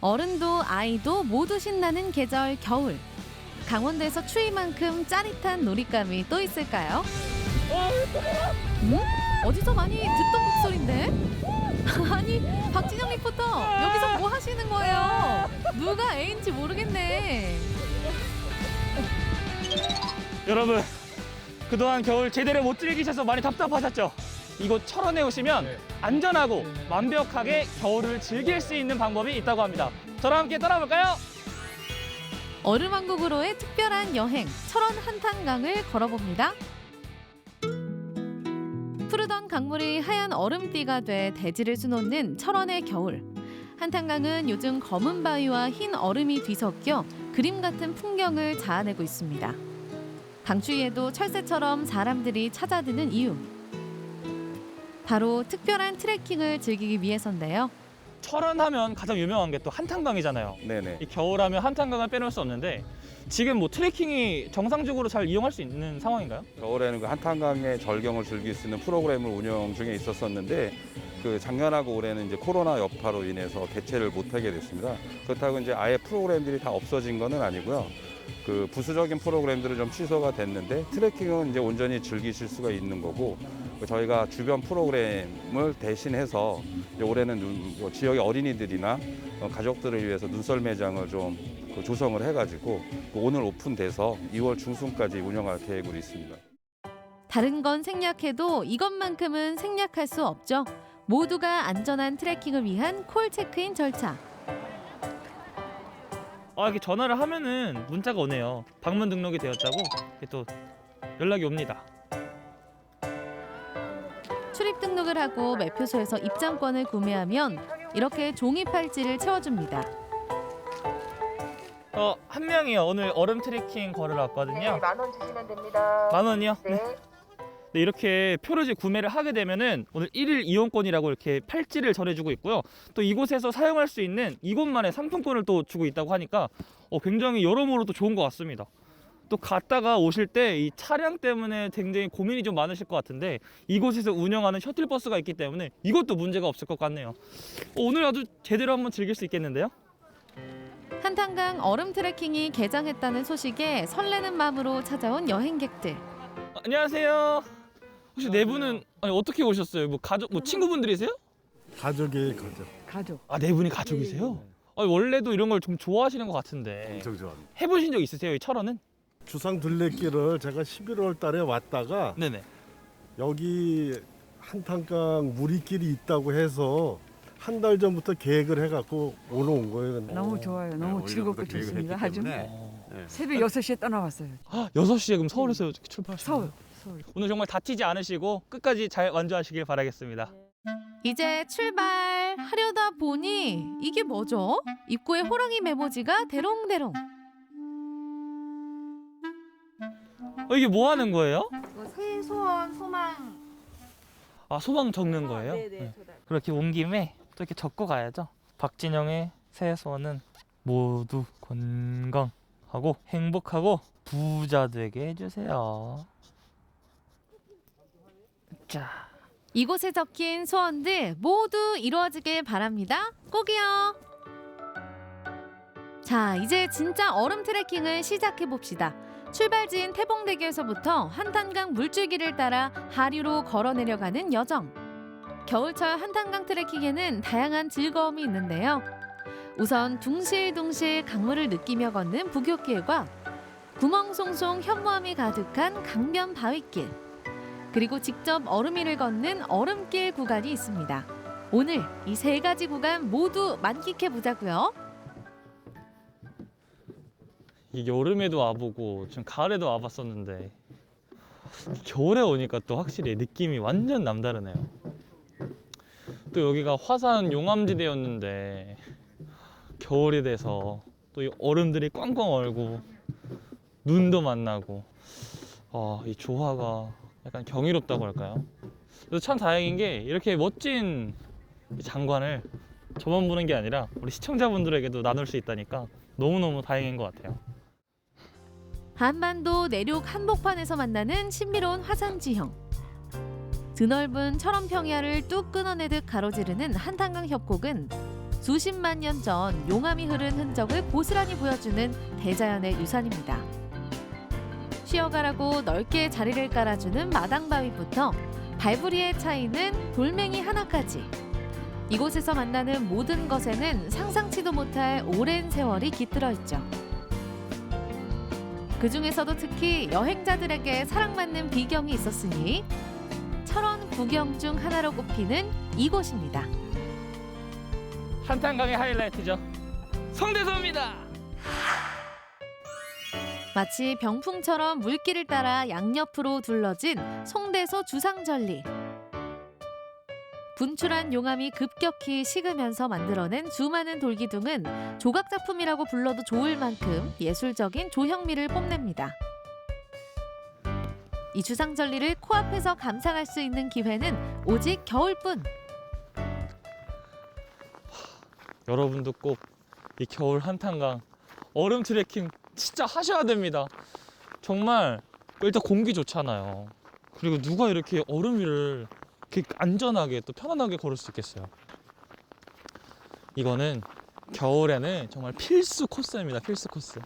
어른도 아이도 모두 신나는 계절 겨울. 강원도에서 추위만큼 짜릿한 놀잇감이 또 있을까요? 음? 어디서 많이 듣던 목소리인데? 아니 박진영 리포터 여기서 뭐 하시는 거예요? 누가 애인지 모르겠네. 여러분 그동안 겨울 제대로 못 즐기셔서 많이 답답하셨죠? 이곳 철원에 오시면 안전하고 완벽하게 겨울을 즐길 수 있는 방법이 있다고 합니다. 저랑 함께 떠나볼까요? 얼음왕국으로의 특별한 여행 철원 한탄강을 걸어봅니다. 푸르던 강물이 하얀 얼음띠가 돼 대지를 수놓는 철원의 겨울. 한탄강은 요즘 검은 바위와 흰 얼음이 뒤섞여 그림 같은 풍경을 자아내고 있습니다. 강추위에도 철새처럼 사람들이 찾아드는 이유. 바로 특별한 트레킹을 즐기기 위해서인데요. 철원 하면 가장 유명한 게 또 한탄강이잖아요. 네네. 이 겨울하면 한탄강을 빼놓을 수 없는데 지금 뭐 트레킹이 정상적으로 잘 이용할 수 있는 상황인가요? 겨울에는 그 한탄강의 절경을 즐길 수 있는 프로그램을 운영 중에 있었었는데 그 작년하고 올해는 이제 코로나 여파로 인해서 개최를 못하게 됐습니다. 그렇다고 이제 아예 프로그램들이 다 없어진 거는 아니고요. 그 부수적인 프로그램들은 좀 취소가 됐는데 트레킹은 이제 온전히 즐기실 수가 있는 거고 그 저희가 주변 프로그램을 대신해서 올해는 눈- 뭐 지역의 어린이들이나 어, 가족들을 위해서 눈썰 매장을 좀그 조성을 해가지고 그 오늘 오픈돼서 2월 중순까지 운영할 계획으로 있습니다. 다른 건 생략해도 이것만큼은 생략할 수 없죠. 모두가 안전한 트레킹을 위한 콜 체크인 절차. 아 이렇게 전화를 하면은 문자가 오네요. 방문 등록이 되었다고 이렇게 또 연락이 옵니다. 출입 등록을 하고 매표소에서 입장권을 구매하면 이렇게 종이 팔찌를 채워줍니다. 어, 한 명이요. 오늘 얼음 트레킹 걸으러 왔거든요. 네, 만 원 주시면 됩니다. 만 원이요? 네. 네, 이렇게 표를 구매를 하게 되면은 오늘 일일 이용권이라고 이렇게 팔찌를 전해주고 있고요. 또 이곳에서 사용할 수 있는 이곳만의 상품권을 또 주고 있다고 하니까 어, 굉장히 여러모로 또 좋은 것 같습니다. 또 갔다가 오실 때 이 차량 때문에 굉장히 고민이 좀 많으실 것 같은데 이곳에서 운영하는 셔틀버스가 있기 때문에 이것도 문제가 없을 것 같네요. 어, 오늘 아주 제대로 한번 즐길 수 있겠는데요? 한탄강 얼음 트레킹이 개장했다는 소식에 설레는 마음으로 찾아온 여행객들. 아, 안녕하세요. 혹시 네 분은 아니, 어떻게 오셨어요? 뭐 가족, 뭐 친구분들이세요? 가족이 가족. 가족. 아, 네 분이 가족이세요? 아니, 원래도 이런 걸 좀 좋아하시는 것 같은데 엄청 좋아합니다. 해보신 적 있으세요? 이 철원은? 주상 둘레길을 제가 11월 달에 왔다가 네네. 여기 한탄강 무리길이 있다고 해서 한 달 전부터 계획을 해갖고 오늘 온 거예요. 근데. 너무 좋아요. 너무 즐겁고 좋습니다. 아주 새벽 6시에 떠나왔어요. 아, 6시에 그럼 서울에서 이렇게 출발하시는 서울. 거예요? 오늘 정말 다치지 않으시고 끝까지 잘 완주하시길 바라겠습니다. 이제 출발 하려다 보니 이게 뭐죠? 입구에 호랑이 메모지가 대롱대롱. 어, 이게 뭐 하는 거예요? 새 소원 소망. 아, 소망 적는 거예요? 네. 그렇게 온 김에 또 이렇게 적고 가야죠. 박진영의 새해 소원은 모두 건강하고 행복하고 부자 되게 해주세요. 자, 이곳에 적힌 소원들 모두 이루어지길 바랍니다. 꼭이요. 자, 이제 진짜 얼음 트레킹을 시작해 봅시다. 출발지인 태봉대교에서부터 한탄강 물줄기를 따라 하류로 걸어 내려가는 여정. 겨울철 한탄강 트레킹에는 다양한 즐거움이 있는데요. 우선 둥실둥실 강물을 느끼며 걷는 부교길과 구멍송송 현무암이 가득한 강변 바위길. 그리고 직접 얼음 위를 걷는 얼음길 구간이 있습니다. 오늘 이 세 가지 구간 모두 만끽해 보자고요. 이 여름에도 와보고 지금 가을에도 와봤었는데 겨울에 오니까 또 확실히 느낌이 완전 남다르네요. 또 여기가 화산 용암지대였는데 겨울이 돼서 또 이 얼음들이 꽝꽝 얼고 눈도 만나고 아, 이 조화가 약간 경이롭다고 할까요? 그래서 참 다행인 게 이렇게 멋진 이 장관을 저만 보는 게 아니라 우리 시청자분들에게도 나눌 수 있다니까 너무너무 다행인 것 같아요. 한반도 내륙 한복판에서 만나는 신비로운 화산 지형. 드넓은 철원 평야를 뚝 끊어내듯 가로지르는 한탄강 협곡은 수십만 년 전 용암이 흐른 흔적을 고스란히 보여주는 대자연의 유산입니다. 쉬어가라고 넓게 자리를 깔아주는 마당바위부터 발부리에 차이는 돌멩이 하나까지 이곳에서 만나는 모든 것에는 상상치도 못할 오랜 세월이 깃들어 있죠. 그 중에서도 특히 여행자들에게 사랑받는 비경이 있었으니 철원 구경 중 하나로 꼽히는 이곳입니다. 한탄강의 하이라이트죠. 성대소입니다. 마치 병풍처럼 물길을 따라 양옆으로 둘러진 송대소 주상절리. 분출한 용암이 급격히 식으면서 만들어낸 수많은 돌기둥은 조각 작품이라고 불러도 좋을 만큼 예술적인 조형미를 뽐냅니다. 이 주상절리를 코앞에서 감상할 수 있는 기회는 오직 겨울뿐. 여러분도 꼭 이 겨울 한탄강 얼음 트레킹 진짜 하셔야 됩니다. 정말 일단 공기 좋잖아요. 그리고 누가 이렇게 얼음 위를 이렇게 안전하게 또 편안하게 걸을 수 있겠어요. 이거는 겨울에는 정말 필수 코스입니다. 필수 코스.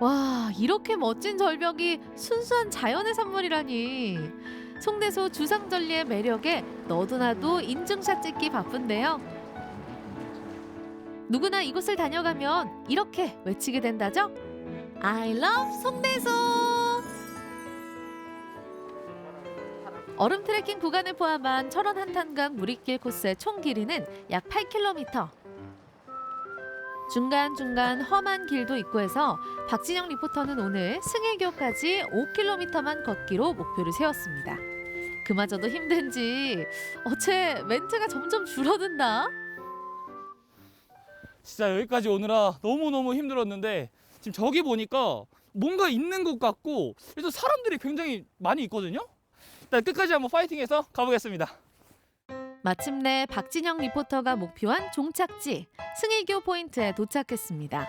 와, 이렇게 멋진 절벽이 순수한 자연의 선물이라니. 송대소 주상절리의 매력에 너도 나도 인증샷 찍기 바쁜데요. 누구나 이곳을 다녀가면 이렇게 외치게 된다죠? I love 송대소! 얼음 트레킹 구간을 포함한 철원 한탄강 무리길 코스의 총 길이는 약 8km. 중간중간 험한 길도 있고 해서 박진영 리포터는 오늘 승일교까지 5km만 걷기로 목표를 세웠습니다. 그마저도 힘든지 어째 멘트가 점점 줄어든다. 진짜 여기까지 오느라 너무너무 힘들었는데 지금 저기 보니까 뭔가 있는 것 같고 그래서 사람들이 굉장히 많이 있거든요. 일단 끝까지 한번 파이팅해서 가보겠습니다. 마침내 박진영 리포터가 목표한 종착지 승일교 포인트에 도착했습니다.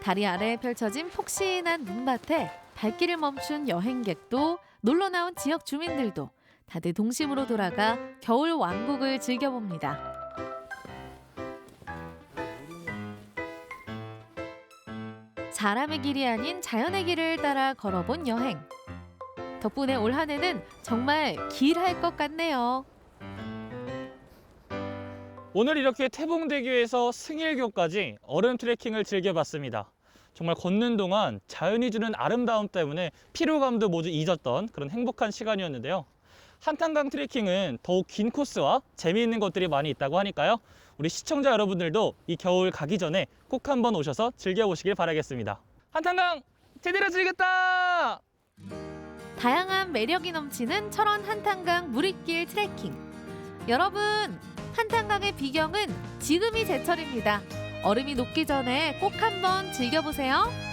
다리 아래 펼쳐진 폭신한 눈밭에 발길을 멈춘 여행객도 놀러 나온 지역 주민들도 다들 동심으로 돌아가 겨울 왕국을 즐겨봅니다. 사람의 길이 아닌 자연의 길을 따라 걸어본 여행. 덕분에 올 한해는 정말 길할 것 같네요. 오늘 이렇게 태봉대교에서 승일교까지 얼음 트레킹을 즐겨봤습니다. 정말 걷는 동안 자연이 주는 아름다움 때문에 피로감도 모두 잊었던 그런 행복한 시간이었는데요. 한탄강 트레킹은 더욱 긴 코스와 재미있는 것들이 많이 있다고 하니까요. 우리 시청자 여러분들도 이 겨울 가기 전에 꼭 한번 오셔서 즐겨보시길 바라겠습니다. 한탄강 제대로 즐겼다! 다양한 매력이 넘치는 철원 한탄강 무리길 트레킹. 여러분, 한탄강의 비경은 지금이 제철입니다. 얼음이 녹기 전에 꼭 한번 즐겨보세요.